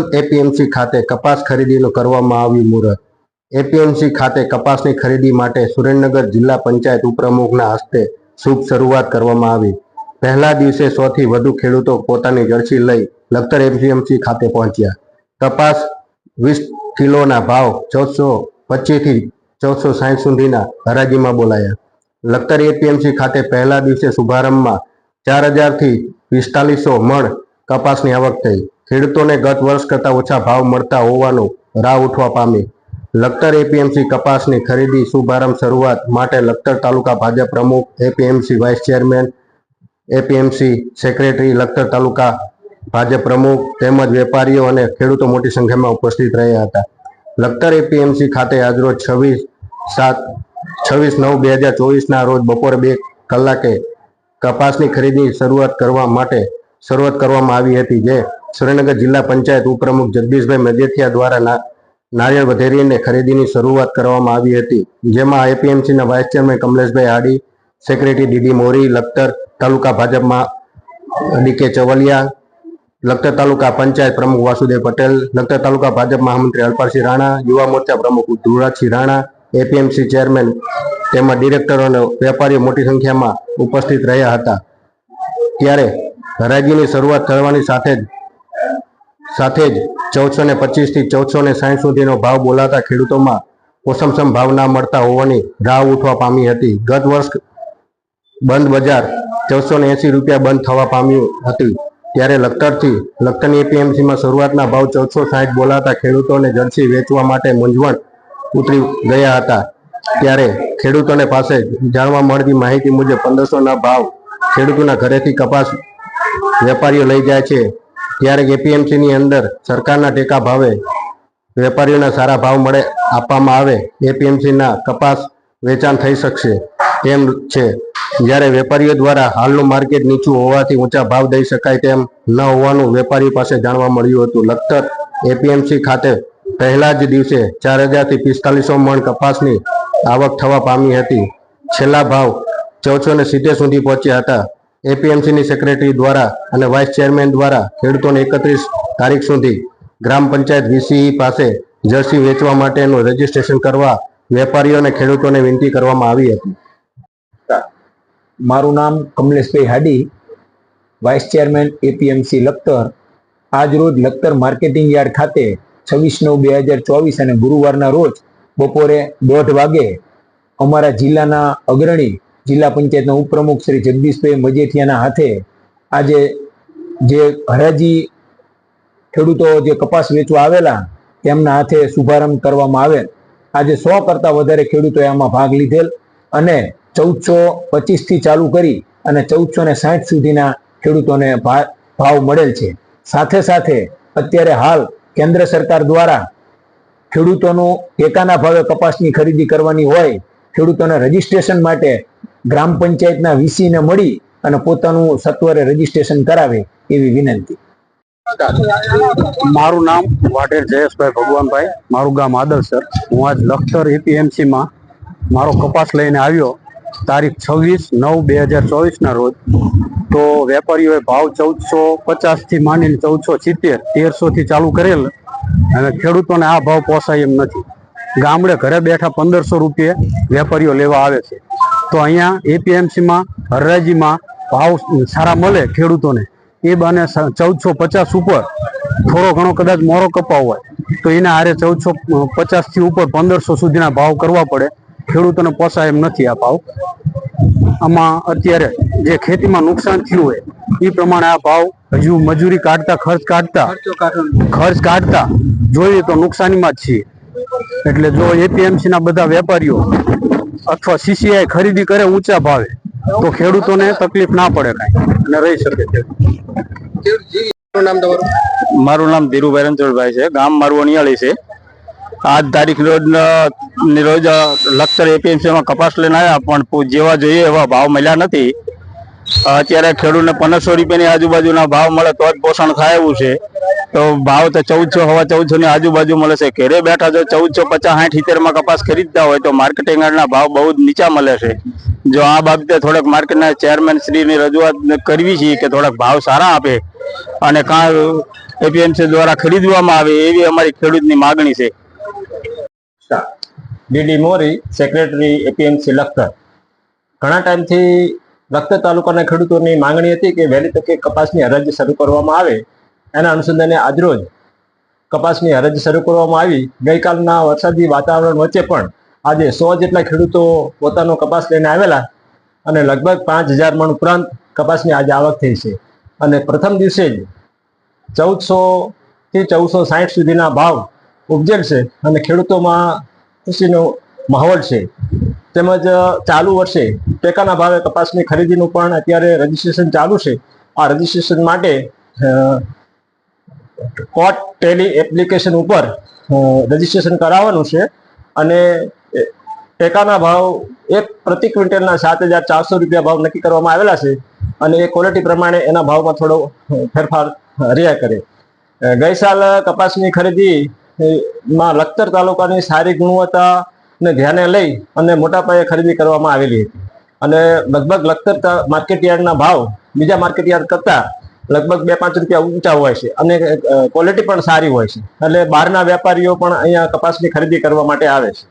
સુભારંભ APMC ખાતે કપાસ ખરીદીનું કરવામાં આવ્યું મુહૂર્ત. એપીએમસી ખાતે કપાસની ખરીદી માટે સુરેન્દ્રનગર જિલ્લા પંચાયત ઉપપ્રમુખના હસ્તે શુભ શરૂઆત કરવામાં આવી. પહેલા દિવસે સોથી વધુ ખેડૂતો પોતાની જર્સી લઈ લખતર એપીએમસી ખાતે પહોંચ્યા. કપાસ વીસ કિલોના ભાવ ચૌદસો પચીસથી ચૌદસો સાઠ સુધીના હરાજીમાં બોલાયા. લખતર એપીએમસી ખાતે પહેલા દિવસે શુભારંભમાં ચાર હજારથી પિસ્તાલીસો મણ કપાસની આવક થઈ. ખેડૂતોને ગત વર્ષ કરતાં ઓછા ભાવ મળતા હોવાનું રાહ ઉઠવા પામી. લખતર એપીએમસી કપાસની ખરીદી શુભારંભ શરૂઆત માટે લખતર તાલુકા ભાજપ પ્રમુખ APMC vice chairman APMC secretary Lakhtar taluka Bhajap પ્રમુખ તેમજ વેપારીઓ અને ખેડૂતો મોટી સંખ્યામાં ઉપસ્થિત રહ્યા હતા. લખતર એપીએમસી ખાતે આજરોજ છવ્વીસ સાત, છવ્વીસ નવ બે હજાર ચોવીસના રોજ બપોરે બે કલાકે કપાસની ખરીદી શરૂઆત કરવા માટે શરૂઆત કરવામાં આવી હતી, જે સુરેન્દ્રનગર જિલ્લા પંચાયત ઉપપ્રમુખ જગદીશભાઈ મજેઠિયા દ્વારા નારિયેળ વધેરીને ખરીદીની શરૂઆત કરવામાં આવી હતી, જેમાં એપીએમસીના vice chairman Kamleshbhai Adi, secretary DD Mori, Lakhtar taluka ભાજપમાં ડીકે ચવલિયા, લખતર તાલુકા પંચાયત પ્રમુખ વાસુદેવ પટેલ, લખતર તાલુકા ભાજપ મહામંત્રી અલ્પાસિંહ રાણા, યુવા મોરચા પ્રમુખ ધુરાજસિંહ રાણા, એપીએમસી ચેરમેન તેમજ ડિરેક્ટરો અને વેપારીઓ મોટી સંખ્યામાં ઉપસ્થિત રહ્યા હતા. ત્યારે હરાજીની શરૂઆત થવાની સાથે જ સાથે જ ચૌદસો ને પચીસથી ચૌદસો ને સાઠ સુધીનો ભાવ બોલાતા ખેડૂતોમાં ઓસમસમ ભાવ ના મળતા હોવાની રાહ ઉઠવા પામી હતી. ગત વર્ષ બંધ બજાર ચૌદસો ને એંસી રૂપિયા બંધ થવા પામ્યું હતું. ત્યારે લખતરથી, લખતરની એપીએમસીમાં શરૂઆતના ભાવ ચૌદસો સાઠ બોલાતા ખેડૂતોને જર્સી વેચવા માટે મૂંઝવણ ઉતરી ગયા હતા. ત્યારે ખેડૂતોને પાસે જાણવા મળતી માહિતી મુજબ પંદરસોના ભાવ ખેડૂતોના ઘરેથી કપાસ વેપારીઓ લઈ જાય છે. ત્યારે એપીએમસી ની અંદર સરકારના ટેકા ભાવે, વેપારીઓના સારા ભાવ મળે આપવામાં આવે એપીએમસી ના કપાસ વેચાણ થઈ શકશે તેમ છે. જ્યારે વેપારીઓ દ્વારા હાલનું માર્કેટ નીચું હોવાથી ઊંચા ભાવ દઈ શકાય તેમ ન હોવાનું વેપારીઓ પાસે જાણવા મળ્યું હતું. લખતર એપીએમસી ખાતે પહેલા જ દિવસે ચાર હજારથી પિસ્તાલીસો મણ કપાસની આવક થવા પામી હતી. છેલ્લા ભાવ ચૌદસો ને સિત્તેર સુધી પહોંચ્યા હતા. એપીએમસીની સેક્રેટરી દ્વારા અને વાઇસ ચેરમેન દ્વારા ખેડૂતોને એકત્રીસ તારીખ સુધી ગ્રામ પંચાયત વીસીઈ પાસે જર્સી વેચવા માટેનું રજીસ્ટ્રેશન કરવા વેપારીઓ અને ખેડૂતોને વિનંતી કરવામાં આવી હતી. મારું નામ કમલેશભાઈ હાડી વાઇસ ચેરમેન એપીએમસી લખતર. આજ રોજ લખતર માર્કેટિંગ યાર્ડ ખાતે છવ્વીસ નવ બે હજાર ચોવીસ અને ગુરુવારના રોજ બપોરે દોઢ વાગે અમારા જિલ્લાના અગ્રણી જિલ્લા પંચાયતના ઉપપ્રમુખ શ્રી જગદીશભાઈ મજેઠિયાના હાથે આજે જે હરાજી ખેડૂતો જે કપાસ વેચવા આવેલા, તેમના હાથે શુભારંભ કરવામાં આવેલ આજે સો કરતા વધારે ખેડૂતોએ આમાં ભાગ લીધેલ અને ચૌદસો પચીસથી ચાલુ કરી અને ચૌદસો ને સાઠ સુધીના ખેડૂતોને ભાવ મળેલ છે. સાથે સાથે અત્યારે હાલ કેન્દ્ર સરકાર દ્વારા ખેડૂતોનું ટેકાના ભાવે કપાસની ખરીદી કરવાની હોય, ખેડૂતોને રજીસ્ટ્રેશન માટે ગ્રામ પંચાયતના વીસીને મળી અને પોતાનું સત્વરે રજીસ્ટ્રેશન કરાવે એવી વિનંતી. મારું નામ વાઢેર જયેશભાઈ ભગવાનભાઈ. મારું ગામ આદલસર હું આજ લખતર એપીએમસીમાં મારો કપાસ લઈને આવ્યો તારીખ છવ્વીસ નવ બે હજાર ચોવીસના રોજ. તો વેપારીઓએ ભાવ ચૌદસો પચાસથી માંડીને ચૌદસો સિત્તેર, તેરસોથી ચાલુ કરેલ અને ખેડૂતોને આ ભાવ પોસાય એમ નથી. ગામડે ઘરે બેઠા પંદરસો રૂપિયે વેપારીઓ લેવા આવે છે. તો અહીંયા એપીએમસીમાં હરરાજીમાં ભાવ સારા મળે ખેડૂતોને. એ બાને ચૌદસો પચાસ ઉપર થોડો ઘણો કદાચ મોરો કપાવ હોય તો એના હારે ચૌદસો પચાસથી ઉપર પંદરસો સુધીના ભાવ કરવા પડે. ખેડૂતોને પોસાય એમ નથી આ ભાવ. આમાં અત્યારે જે ખેતીમાં નુકસાન થયું હોય એ પ્રમાણે આ ભાવ હજુ મજૂરી કાઢતા ખર્ચ કાઢતા ખર્ચ કાઢતા જોઈએ તો નુકસાનીમાં જ છીએ. એટલે જો એપીએમસીના બધા વેપારીઓ અથવા સીસીઆઈ ખરીદી કરે ઊંચા ભાવે તો ખેડૂતોને તકલીફ ના પડે કાંઈ અને રહી શકે છે. શું નામ તમારું? મારું નામ ધીરુભાઈ રણછોડભાઈ છે. ગામ મારું અણિયાળી છે. આજ તારીખ રોજની રોજ લખતર એપીએમસી માં કપાસ લઈને આવ્યા પણ જેવા જોઈએ એવા ભાવ મળ્યા નથી. અત્યારે ખેડૂતને પંદરસો રૂપિયાની આજુબાજુના ભાવ મળે તો જ પોષણ થાય એવું છે. તો ભાવ તો ચૌદસો, હવા ચૌદસો ની આજુબાજુ મળે છે. ઘરે બેઠા જો ચૌદસો પચાસ, સાઠ સિત્તેરમાં કપાસ ખરીદતા હોય તો માર્કેટિંગ ના ભાવ બહુ જ નીચા મળે છે. જો આ બાબતે થોડાક માર્કેટના ચેરમેન શ્રીની રજૂઆત કરવી છે કે થોડાક ભાવ સારા આપે અને કાં એપીએમસી દ્વારા ખરીદવામાં આવે એવી અમારી ખેડૂતની માગણી છે. DD Mori, secretary APMC Lakhtar. ઘણા ટાઈમથી લખતર તાલુકાના ખેડૂતોની માંગણી હતી કે વહેલી તકે કપાસની હરાજી શરૂ કરવામાં આવે. એના અનુસંધાને આજરોજ કપાસની હરાજી શરૂ કરવામાં આવી. ગઈકાલના વરસાદી વાતાવરણ વચ્ચે પણ આજે સો જેટલા ખેડૂતો પોતાનો કપાસ લઈને આવેલા અને લગભગ પાંચ હજાર મણ ઉપરાંત કપાસની આજે આવક થઈ છે. અને પ્રથમ દિવસે જ ચૌદસો થી ચૌદસો સાઠ સુધીના ભાવ ઉપજેલ છે અને ખેડૂતોમાં ખુશીનો માહોલ છે. તેમજ ચાલુ વર્ષે ટેકાના ભાવે કપાસની ખરીદીનું પણ અત્યારે રજીસ્ટ્રેશન ચાલુ છે. આ રજીસ્ટ્રેશન માટે કોટ ટેલી એપ્લિકેશન ઉપર રજીસ્ટ્રેશન કરાવવાનું છે. અને ટેકાના ભાવ એક પ્રતિ ક્વિન્ટલના સાત હજાર ચારસો રૂપિયા ભાવ નક્કી કરવામાં આવેલા છે અને એ ક્વોલિટી પ્રમાણે એના ભાવમાં થોડો ફેરફાર રહ્યા કરે. ગઈ સાલ કપાસની ખરીદી માં લખતર તાલુકાની સારી ગુણવત્તાને ધ્યાને લઈ અને મોટા પાયે ખરીદી કરવામાં આવેલી હતી. અને લગભગ લખતર માર્કેટયાર્ડના માર્કેટ યાર્ડના ભાવ બીજા માર્કેટ યાર્ડ કરતા લગભગ બે પાંચ રૂપિયા ઊંચા હોય છે અને ક્વોલિટી પણ સારી હોય છે. એટલે બહારના વેપારીઓ પણ અહીંયા કપાસની ખરીદી કરવા માટે આવે છે.